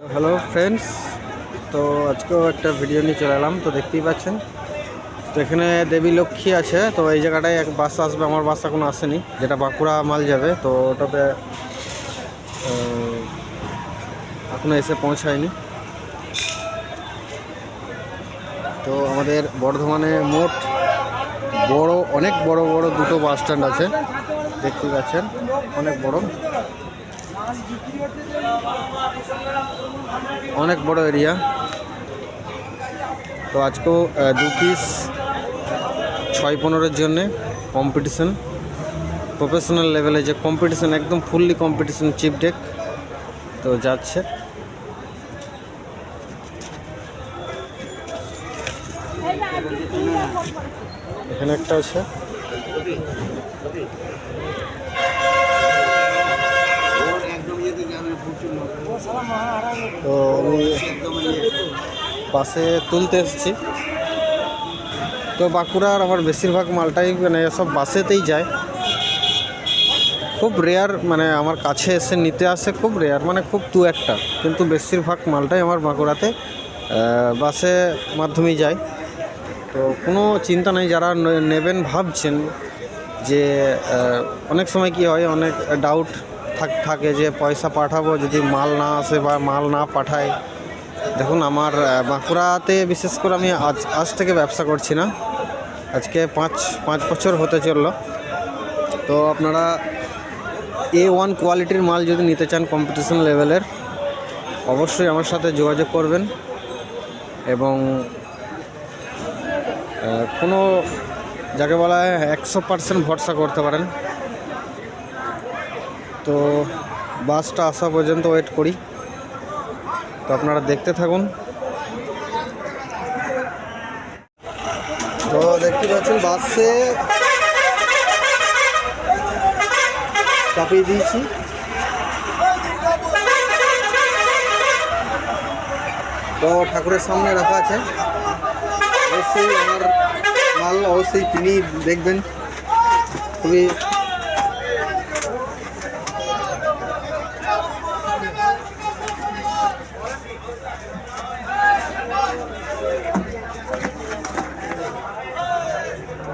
Hello friends তো আজকেও একটা ভিডিও নিয়ে চলে এলাম, তো দেখতেই পাচ্ছেন। তো এখানে দেবী লক্ষ্মী আছে, তো এই জায়গাটায় এক বাস আসবে, আমার বাস এখনও আসেনি, যেটা বাঁকুড়া মাল যাবে, তো ওটাতে এখনও এসে পৌঁছায়নি। তো আমাদের বর্ধমানে মোট বড়, অনেক বড় বড় দুটো বাস স্ট্যান্ড আছে দেখতেই পাচ্ছেন, অনেক বড়। অনেক বড় এরিয়া। তো আজকেও দু পিস ছয় পনেরোর জন্যে কম্পিটিশন প্রফেশনাল লেভেলে যে কম্পিটিশন একদম ফুললি কম্পিটিশন চিপ ডেক তো যাচ্ছে। এখানে একটা আছে। তো আমি বাসে তুলতে এসেছি। তো বাঁকুড়ার আমার বেশিরভাগ মালটাই মানে সব বাসেতেই যায়। খুব রেয়ার মানে আমার কাছে এসে নিতে আসে, খুব রেয়ার মানে খুব দু একটা। কিন্তু বেশিরভাগ মালটাই আমার বাঁকুড়াতে বাসে মাধ্যমেই যায়। তো কোনো চিন্তা নেই, যারা নেবেন ভাবছেন যে অনেক সময় কি হয়, অনেক ডাউট থাক যে পয়সা পাঠাবো যদি মাল না আসে বা মাল না পাঠায়। দেখুন, আমার বাঁকুড়াতে বিশেষ করে আমি আজ আজ থেকে ব্যবসা করছি না। আজকে পাঁচ পাঁচ বছর হতে চলল। তো আপনারা এ ওয়ান কোয়ালিটির মাল যদি নিতে চান কম্পিটিশন লেভেলের অবশ্যই আমার সাথে যোগাযোগ করবেন। এবং কোনো, যাকে বলা হয় একশো পার্সেন্ট ভরসা করতে পারেন। তো বাসটা আসা পর্যন্ত ওয়েট করি। তো আপনারা দেখতে থাকুন। তো দেখতে পাচ্ছেন বাসে চাপিয়ে দিয়েছি। তো ঠাকুরের সামনে রাখা আছে। অবশ্যই আমার মাল অবশ্যই তিনি দেখবেন। খুবই